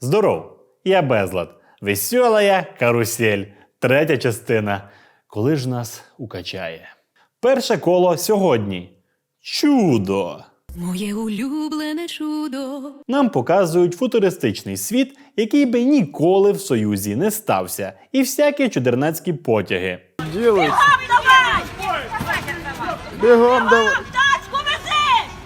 Здоров! Я Безлад. Веселая карусель. Третя частина. Коли ж нас укачає? Перше коло сьогодні. Чудо! Моє улюблене чудо. Нам показують футуристичний світ, який би ніколи в Союзі не стався, і всякі чудернацькі потяги. делают? Бегом давай.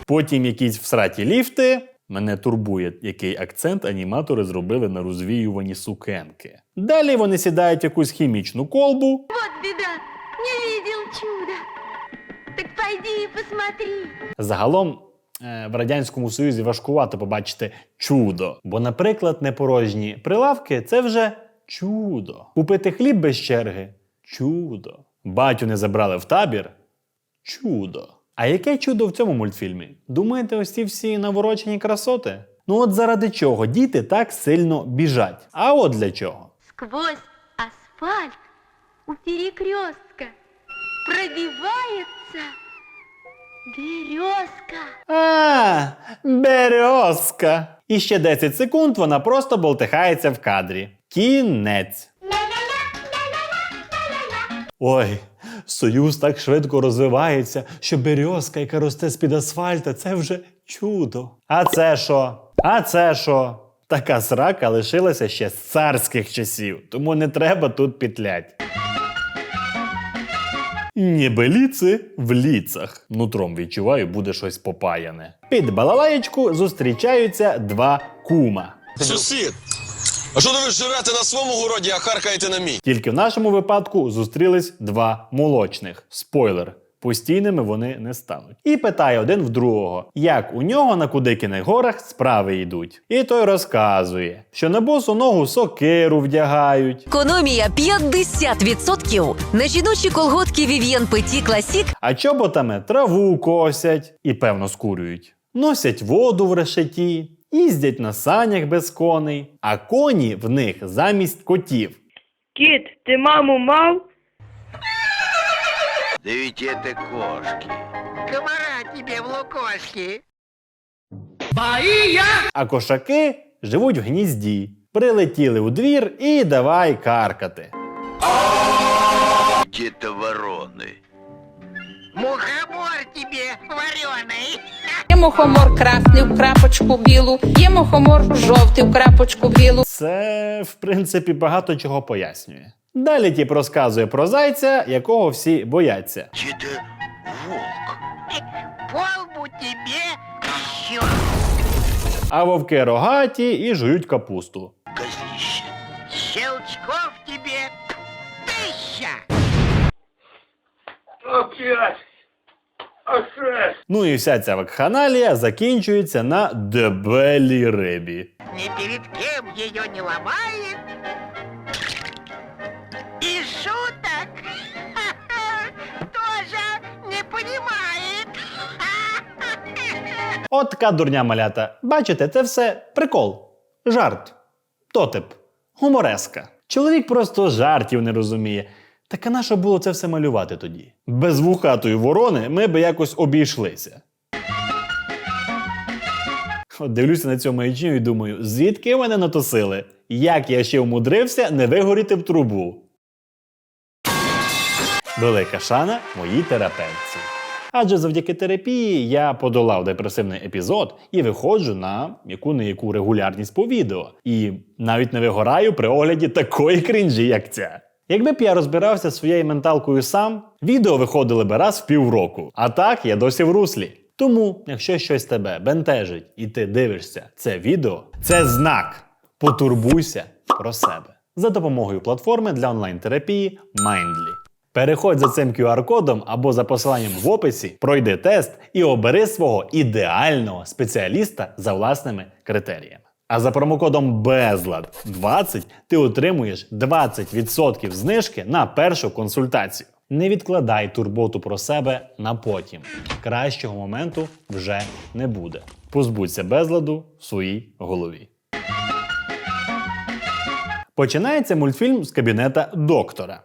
Потім якісь всраті ліфти. Мене турбує, який акцент аніматори зробили на розвіювані сукенки. Далі вони сідають в якусь хімічну колбу, Вот беда, не видел чуда. Так пойди и посмотри. Загалом е, в радянському союзі важкувато побачити чудо. Бо, наприклад, непорожні прилавки це вже чудо. Купити хліб без черги чудо. Батю не забрали в табір чудо. А яке чудо в цьому мультфільмі? Думаєте, ось ці всі наворочені красоти? Ну от заради чого діти так сильно біжать? А от для чого? Сквозь асфальт у перекрестка пробивается березка. А, березка. І ще 10 секунд вона просто болтихається в кадрі. Кінець. Ой, союз так швидко розвивається, що березка, яка росте з-під асфальта, це вже чудо. А це що? А це що? Така срака лишилася ще з царських часів, тому не треба тут петлять. Ніби ліци в ліцах. Нутром відчуваю, буде щось попаяне. Під балалаєчку зустрічаються два кума. Сусід, а що то ви живете на своєму городі, а харкаєте на мій? Тільки в нашому випадку зустрілись два молочних. Спойлер. Постійними вони не стануть. І питає один в другого, як у нього на Кудикиних горах справи йдуть. І той розказує, що на босу ногу сокиру вдягають, Економія 50% на жіночі колготки Vivien Petit Classic а чоботами траву косять і певно скурюють. Носять воду в решеті, їздять на санях без коней, а коні в них замість котів. Кіт, ти маму мав? Да ведь это кошки. Комара тебе в лукошки. А кошаки живуть в гнізді. Прилетіли у двір і давай каркати. Где-то вороны. Мухомор тебе вареный. Є мухомор красний в крапочку білу, є мухомор жовтий в крапочку білу. Це, в принципі, багато чого пояснює. Далі тіп розказує про зайця, якого всі бояться. Где-то волк. Полбу тебе А вовки рогаті і жують капусту. Ну і вся ця вакханалія закінчується на дебелій рибі. Ни перед кем ее не ломает. И шуток тоже не понимает. От така дурня малята. Бачите, це все прикол, жарт, тотип, гумореска. Чоловік просто жартів не розуміє. Так а на що було це все малювати тоді? Без вухатої ворони ми би якось обійшлися. От дивлюся на цю маячню і думаю, звідки мене натосили? Як я ще вмудрився не вигоріти в трубу? Велика шана моїй терапевтці. Адже завдяки терапії я подолав депресивний епізод і виходжу на яку не яку регулярність по відео. І навіть не вигораю при огляді такої крінжі, як ця. Якби б я розбирався своєю менталкою сам, відео виходили би раз в півроку. А так я досі в руслі. Тому, якщо щось тебе бентежить і ти дивишся це відео, це знак. Потурбуйся про себе за допомогою платформи для онлайн-терапії Mindly. Переходь за цим QR-кодом або за посиланням в описі, пройди тест і обери свого ідеального спеціаліста за власними критеріями. А за промокодом безлад 20 ти отримуєш 20% знижки на першу консультацію. Не відкладай турботу про себе на потім. Кращого моменту вже не буде. Позбудься безладу в своїй голові. Починається мультфільм з кабінета доктора.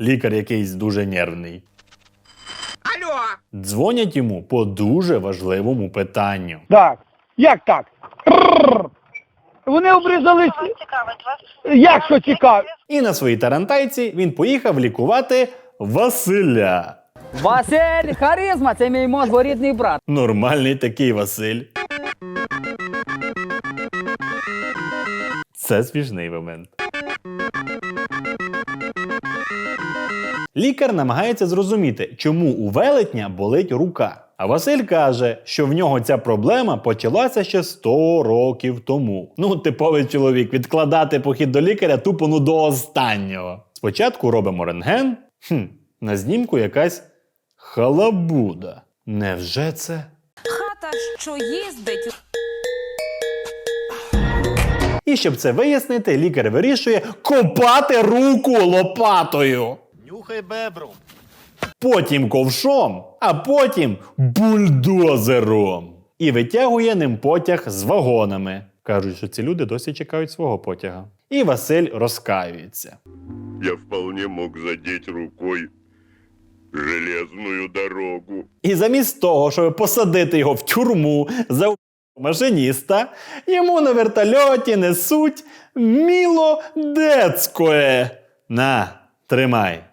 Лікар якийсь дуже нервний. Дзвонять йому по дуже важливому питанню. Так, Як так? Вони обрізались. Як що цікаво? І на своїй тарантайці він поїхав лікувати Василя. Василь, харизма, це мій мозгорідний брат. Нормальний такий Василь. Це смішний момент. Лікар намагається зрозуміти, чому у велетня болить рука. А Василь каже, що в нього ця проблема почалася ще 100 років тому. Ну, типовий чоловік, відкладати похід до лікаря тупо ну до останнього. Спочатку робимо рентген. Хм, на знімку якась халабуда. Невже це? Хата, що їздить. І щоб це вияснити, лікар вирішує копати руку лопатою. Нюхай бебру. Потім ковшом, а потім бульдозером. І витягує ним потяг з вагонами. Кажуть, що ці люди досі чекають свого потяга. І Василь розкаюється. Я вполне мог задеть рукой железную дорогу. І замість того, щоб посадити його в тюрму за машиніста, йому на вертольоті несуть міло децькое. На, тримай.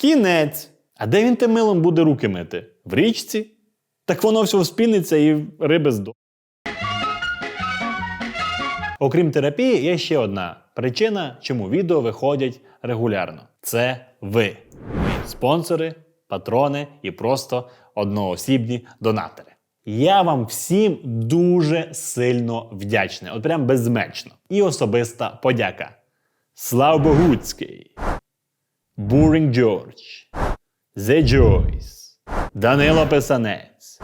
Кінець. А де він тим милом буде руки мити? В річці? Так воно все вспіниться і риби здо. Окрім терапії, є ще одна причина, чому відео виходять регулярно. Це ви. Спонсори, патрони і просто одноосібні донатори. Я вам всім дуже сильно вдячний, от прям безмечно. І особиста подяка. Слав Богуцький, Бурінг Джордж, The Joyce, Данило Писанець,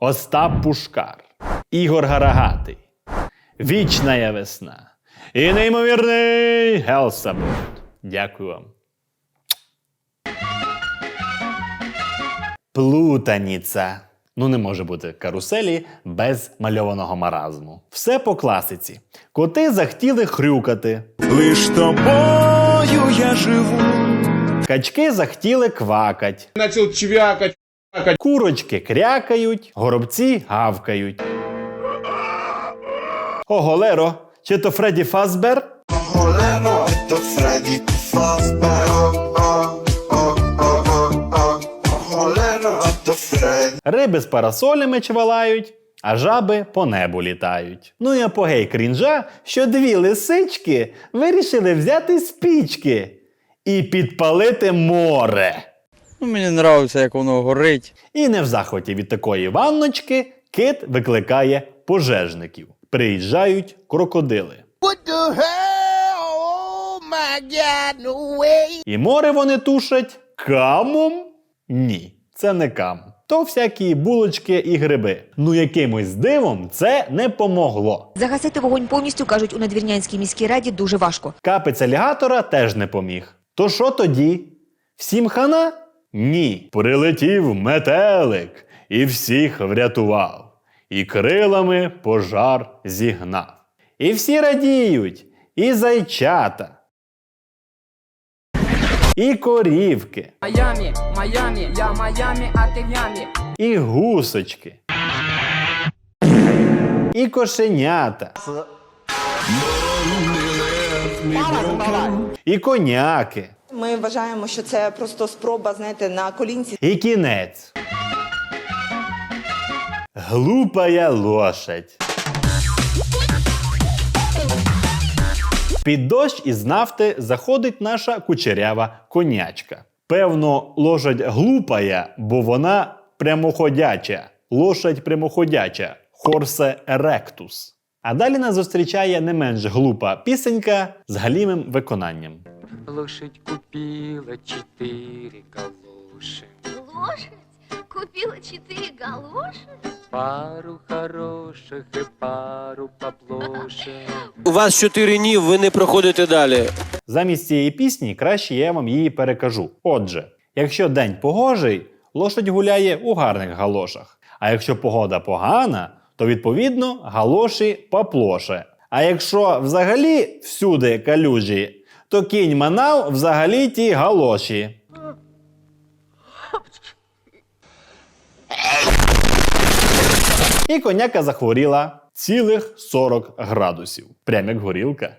Остап Пушкар, Ігор Гарагатий, Вічна весна і неймовірний Гелсабот. Дякую вам. Плутаніця. Ну, не може бути каруселі без мальованого маразму. Все по класиці. Коти захотіли хрюкати. Лиш тобою я живу. Качки захотіли квакать. Начал чвякать. Курочки крякають, горобці гавкають. Ого, Леро, чи то Фредді Фазбер? Риби з парасолями чвалають, а жаби по небу літають. Ну і апогей крінжа, що дві лисички вирішили взяти спічки і підпалити море. Ну, мені подобається, як воно горить. І не в захваті від такої ванночки кит викликає пожежників. Приїжджають крокодили. What the hell? Oh my god, no way. І море вони тушать камом? Ні, це не кам. То всякі булочки і гриби. Ну якимось дивом це не помогло. Загасити вогонь повністю кажуть у надвірнянській міській раді дуже важко. Капець алігатора теж не поміг. То що тоді? Всім хана? Ні. Прилетів метелик і всіх врятував, і крилами пожар зігнав. І всі радіють, і зайчата, і корівки, Майамі, Майамі, я Майамі, а ти в ямі. і гусочки, і кошенята, і коняки. Ми вважаємо, що це просто спроба, знаєте, на колінці І кінець. Глупая лошадь. Під дощ із нафти заходить наша кучерява конячка. Певно, лошадь глупая, бо вона прямоходяча. Лошадь прямоходяча. Хорсе еректус. А далі нас зустрічає не менш глупа пісенька з галімим виконанням. Лошадь купила чотири галоші. Лошадь купила четыре галоши? Пару хороших і пару поплоших. У вас чотири ні, ви не проходите далі. Замість цієї пісні краще я вам її перекажу. Отже, якщо день погожий, лошадь гуляє у гарних галошах. А якщо погода погана, то відповідно галоші поплоше. А якщо взагалі всюди калюжі, то кінь манав взагалі ті галоші. І коняка захворіла. Цілих 40 градусів. Прям як горілка.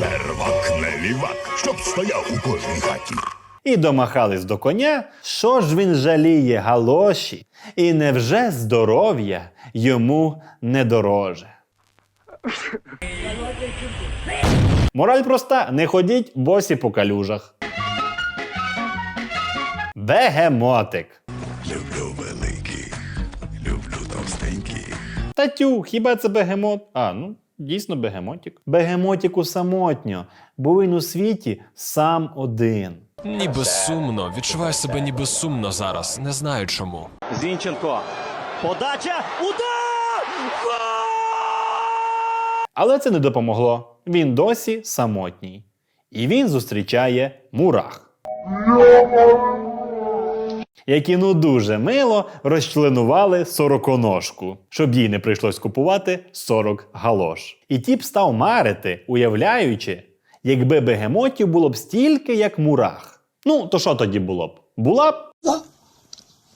Первак не лівак, щоб стояв у кожній хаті. І домахались до коня, що ж він жаліє галоші, і невже здоров'я йому не дороже. Мораль проста: не ходіть босі по калюжах. Бегемотик. Люблю великих, люблю товстеньких. Татю, хіба це бегемот? А, ну, дійсно бегемотик. Бегемотіку самотньо, бо він у світі сам один. Ніби сумно, відчуваю себе ніби сумно зараз, не знаю чому. Зінченко. Подача. Удар! Але це не допомогло. Він досі самотній. І він зустрічає мурах. Які ну дуже мило розчленували сороконожку, щоб їй не прийшлось купувати 40 галош. І тіп став марити, уявляючи, якби бегемотів було б стільки, як мурах. Ну, то що тоді було б? Була б.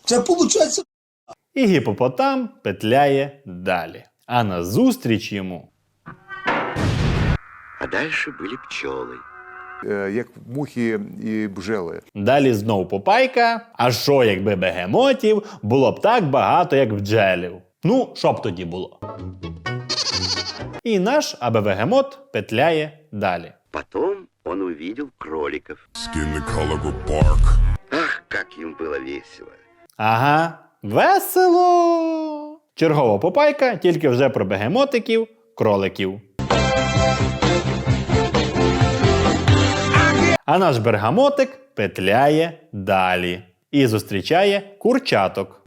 Це виходить І гіпопотам петляє далі. А назустріч йому А дальше были пчелы. Як мухи і бжели. Далі знов попайка. А що, якби бегемотів було б так багато, як бджелів? Ну, що б тоді було? І наш абевегемот петляє далі. Потом он увидел кроликов. Скінекологу парк. Ах, как им было весело. Ага, весело. Чергова попайка, тільки вже про бегемотиків, кроликів. А наш бергамотик петляє далі і зустрічає курчаток.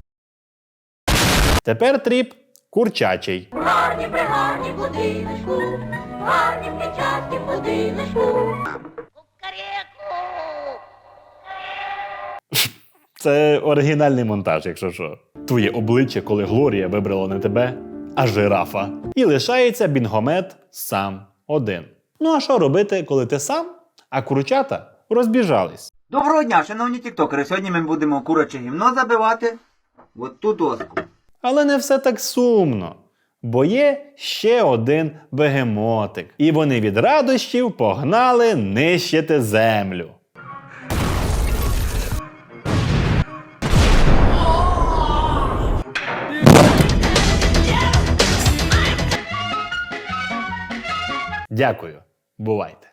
Тепер тріп курчачий. Гарні пригарні будиночку, гарні причастки будиночку. Це оригінальний монтаж, якщо що. Твоє обличчя, коли Глорія вибрала не тебе, а жирафа. І лишається бінгомет сам один. Ну а що робити, коли ти сам, а курчата розбіжались? Доброго дня, шановні тіктокери. Сьогодні ми будемо куряче гімно забивати. От ту доску. Але не все так сумно. Бо є ще один бегемотик, і вони від радощів погнали нищити землю. Дякую. Бувайте.